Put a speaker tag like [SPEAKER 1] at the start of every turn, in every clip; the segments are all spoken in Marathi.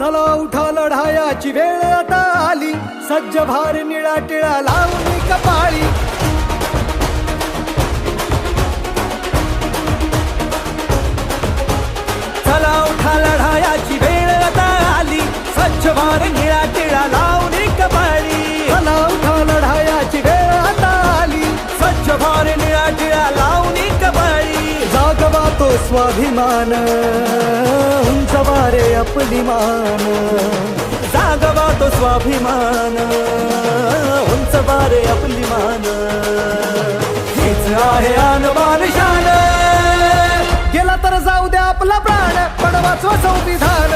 [SPEAKER 1] चला उठा लढायाची वेळ आता आली. सज्ज भार निळा टिळा लावून कपाळी. चला उठा लढायाची वेळ आता आली. सज्ज भार निळा टिळा लावून कपाळी. चला उठा लढायाची वेळ आता आली. सज्ज भार निळा टिळा लावून कपाळी. जागवा तो स्वाभिमान. उंच वारे आपली मान. जागवा तो स्वाभिमान. उंच वारे आपली मान. हेच आहे आणबान शान. गेला तर जाऊ द्या आपला प्राण. पण वाचवा संविधान.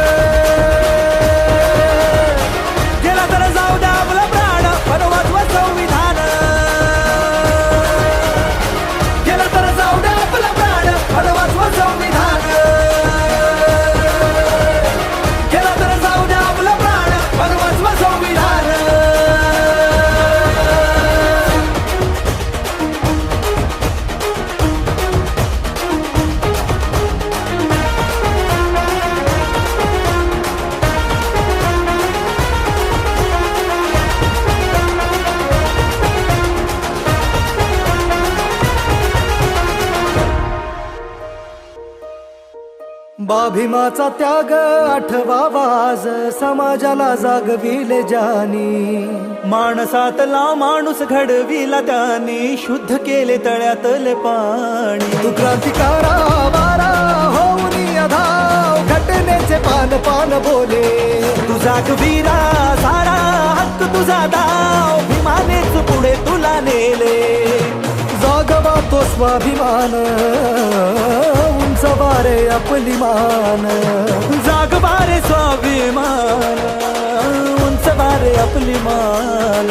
[SPEAKER 1] बाभीमाचा त्याग आठवावा आज समाजाला जागविले जानी. माणसातला माणूस घडविला त्यानी शुद्ध केले तळ्यातले पाणी. तू क्रांतिकारा वारा होऊन अधाव घटनेचे पान पान बोले. तू जागवीरा सारा हक्क तुझा दाव भीमानेच पुढे तुला नेले. जागवा तो स्वाभिमान सवारे आपली मान जागवारे स्वाभिमान उंच बारे आपली मान।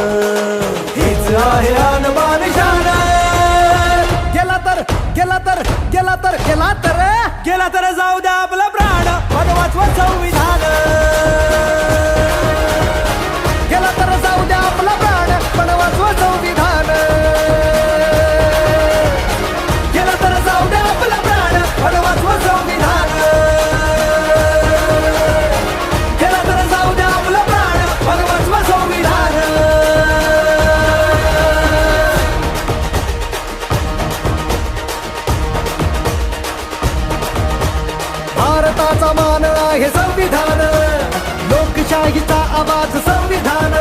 [SPEAKER 1] भारताचा मान आहे संविधान. लोकशाहीचा आवाज संविधान.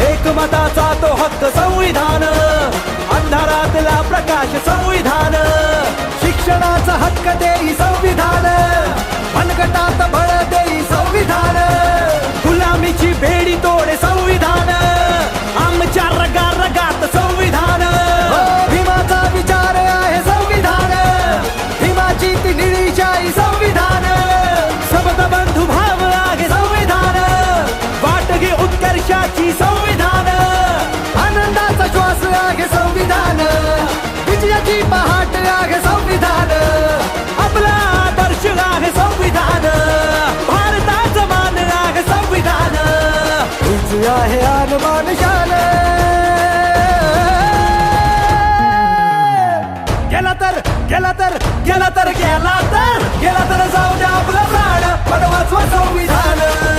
[SPEAKER 1] एकमताचा तो हक्क संविधान. अंधारातला प्रकाश संविधान. शिक्षणाचा हक्क देई गेला तर गेला तर जाऊ द्या आपलं प्राण. पण वाचवा संविधान.